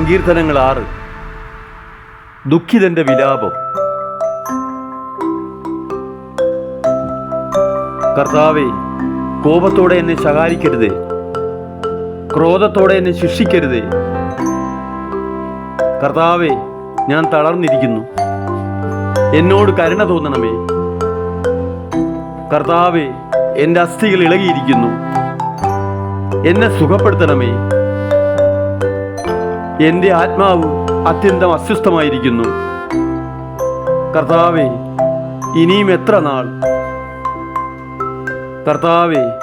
സങ്കീർത്തനങ്ങൾ ആറ്. ദുഃഖിതന്റെ വിലാപം. കർത്താവെ കോപത്തോടെ എന്നെ ശകാരിക്കരുത്. ക്രോധത്തോടെ എന്നെ ശിക്ഷിക്കരുത്. കർത്താവെ ഞാൻ തളർന്നിരിക്കുന്നു. എന്നോട് കരുണ തോന്നണമേ. കർത്താവെ എന്റെ അസ്ഥികൾ ഇളകിയിരിക്കുന്നു. എന്നെ സുഖപ്പെടുത്തണമേ. എന്റെ ആത്മാവ് അത്യന്തം അസ്വസ്ഥമായിരിക്കുന്നു. കർത്താവെ ഇനിയും എത്ര നാൾ? കർത്താവെ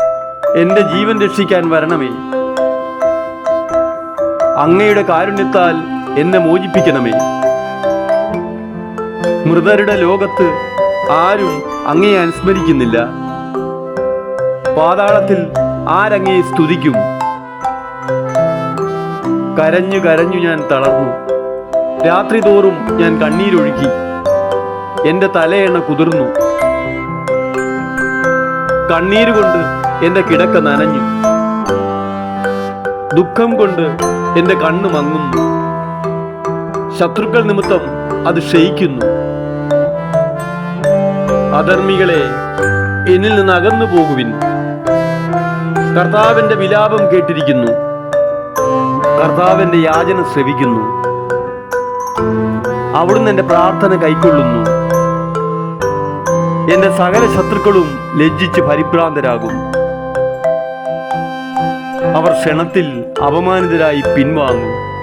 എന്റെ ജീവൻ രക്ഷിക്കാൻ വരണമേ. അങ്ങയുടെ കാരുണ്യത്താൽ എന്നെ മോചിപ്പിക്കണമേ. മൃതരുടെ ലോകത്ത് ആരും അങ്ങയെ അനുസ്മരിക്കുന്നില്ല. പാതാളത്തിൽ ആരങ്ങയെ സ്തുതിക്കും. കരഞ്ഞു കരഞ്ഞു ഞാൻ തളർന്നു. രാത്രി തോറും ഞാൻ കണ്ണീരൊഴുക്കി എന്റെ തലയെണ്ണ കുതിർന്നു. കണ്ണീരുകൊണ്ട് എന്റെ കിടക്ക നനഞ്ഞു. ദുഃഖം കൊണ്ട് എന്റെ കണ്ണ് മങ്ങുന്നു. ശത്രുക്കൾ നിമിത്തം അത് ക്ഷയിക്കുന്നു. അധർമ്മികളെ എന്നിൽ നിന്ന് അകന്നു പോകുവിൻ കർത്താവിന്റെ വിലാപം കേട്ടിരിക്കുന്നു. കർത്താവിന്റെ യാചന ശ്രവിക്കുന്നു. അവിടുന്ന് എന്റെ പ്രാർത്ഥന കൈക്കൊള്ളുന്നു. എന്റെ സകല ശത്രുക്കളും ലജ്ജിച്ച് പരിഭ്രാന്തരാകും. അവർ ക്ഷണത്തിൽ അപമാനിതരായി പിൻവാങ്ങും.